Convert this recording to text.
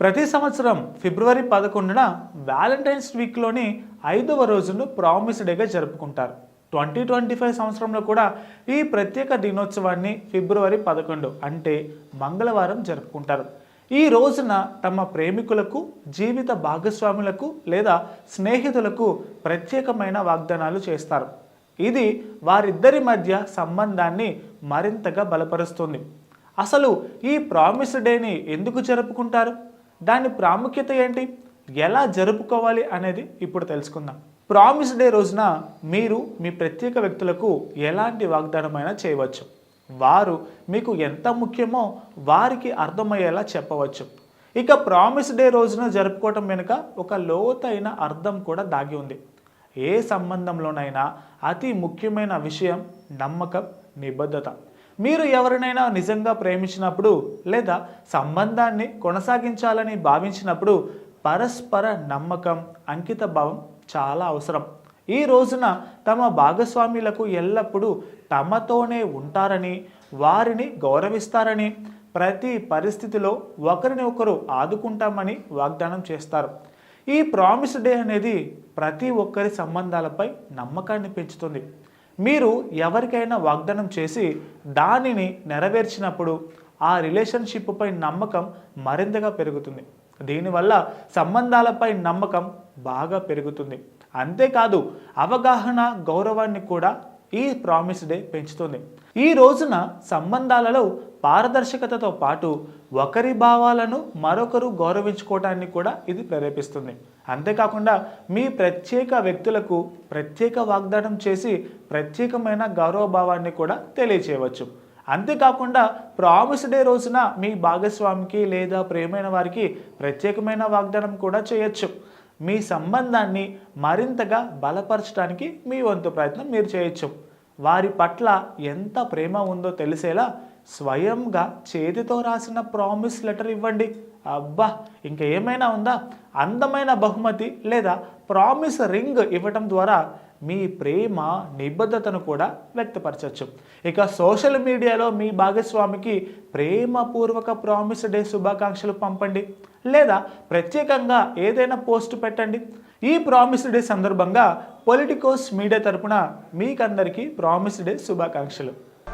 ప్రతి సంవత్సరం ఫిబ్రవరి పదకొండున వ్యాలంటైన్స్ వీక్లోని ఐదవ రోజును ప్రామిస్ డేగా జరుపుకుంటారు. ట్వంటీ ట్వంటీ ఫైవ్ సంవత్సరంలో కూడా ఈ ప్రత్యేక దినోత్సవాన్ని ఫిబ్రవరి పదకొండు అంటే మంగళవారం జరుపుకుంటారు. ఈ రోజున తమ ప్రేమికులకు జీవిత భాగస్వాములకు లేదా స్నేహితులకు ప్రత్యేకమైన వాగ్దానాలు చేస్తారు. ఇది వారిద్దరి మధ్య సంబంధాన్ని మరింతగా బలపరుస్తుంది. అసలు ఈ ప్రామిస్ డేని ఎందుకు జరుపుకుంటారు? దాని ప్రాముఖ్యత ఏంటి? ఎలా జరుపుకోవాలి అనేది ఇప్పుడు తెలుసుకుందాం. ప్రామిస్ డే రోజున మీరు మీ ప్రత్యేక వ్యక్తులకు ఎలాంటి వాగ్దానమైనా చేయవచ్చు. వారు మీకు ఎంత ముఖ్యమో వారికి అర్థమయ్యేలా చెప్పవచ్చు. ఇక ప్రామిస్ డే రోజున జరుపుకోవటం వెనుక ఒక లోతైన అర్థం కూడా దాగి ఉంది. ఏ సంబంధంలోనైనా అతి ముఖ్యమైన విషయం నమ్మకం నిబద్ధత. మీరు ఎవరినైనా నిజంగా ప్రేమించినప్పుడు లేదా సంబంధాన్ని కొనసాగించాలని భావించినప్పుడు పరస్పర నమ్మకం అంకిత భావం చాలా అవసరం. ఈ రోజున తమ భాగస్వాములకు ఎల్లప్పుడూ తమతోనే ఉంటారని వారిని గౌరవిస్తారని ప్రతి పరిస్థితిలో ఒకరిని ఒకరు ఆదుకుంటామని వాగ్దానం చేస్తారు. ఈ ప్రామిస్ డే అనేది ప్రతి ఒక్కరి సంబంధాలపై నమ్మకాన్ని పెంచుతుంది. మీరు ఎవరికైనా వాగ్దానం చేసి దానిని నెరవేర్చినప్పుడు ఆ రిలేషన్షిప్పై నమ్మకం మరింతగా పెరుగుతుంది. దీనివల్ల సంబంధాలపై నమ్మకం బాగా పెరుగుతుంది. అంతేకాదు అవగాహన గౌరవాన్ని కూడా ఈ ప్రామిస్ డే పెంచుతుంది. ఈ రోజున సంబంధాలలో పారదర్శకతతో పాటు ఒకరి భావాలను మరొకరు గౌరవించుకోవటాన్ని కూడా ఇది ప్రేరేపిస్తుంది. అంతేకాకుండా మీ ప్రత్యేక వ్యక్తులకు ప్రత్యేక వాగ్దానం చేసి ప్రత్యేకమైన గౌరవభావాన్ని కూడా తెలియచేయవచ్చు. అంతేకాకుండా ప్రామిస్ డే రోజున మీ భాగస్వామికి లేదా ప్రేమైన వారికి ప్రత్యేకమైన వాగ్దానం కూడా చేయొచ్చు. మీ సంబంధాన్ని మరింతగా బలపరచడానికి మీ వంతు ప్రయత్నం మీరు చేయొచ్చు. వారి పట్ల ఎంత ప్రేమ ఉందో తెలిసేలా స్వయంగా చేతితో రాసిన ప్రామిస్ లెటర్ ఇవ్వండి. అబ్బా ఇంకా ఏమైనా ఉందా? అందమైన బహుమతి లేదా ప్రామిస్ రింగ్ ఇవ్వటం ద్వారా మీ ప్రేమ నిబద్ధతను కూడా వ్యక్తపరచవచ్చు ఇక సోషల్ మీడియాలో మీ భాగస్వామికి ప్రేమపూర్వక ప్రామిస్ డే శుభాకాంక్షలు పంపండి. లేదా ప్రత్యేకంగా ఏదైనా పోస్ట్ పెట్టండి. ఈ ప్రామిస్ డే సందర్భంగా పొలిటికోస్ మీడియా తరపున మీకందరికీ ప్రామిస్ డే శుభాకాంక్షలు.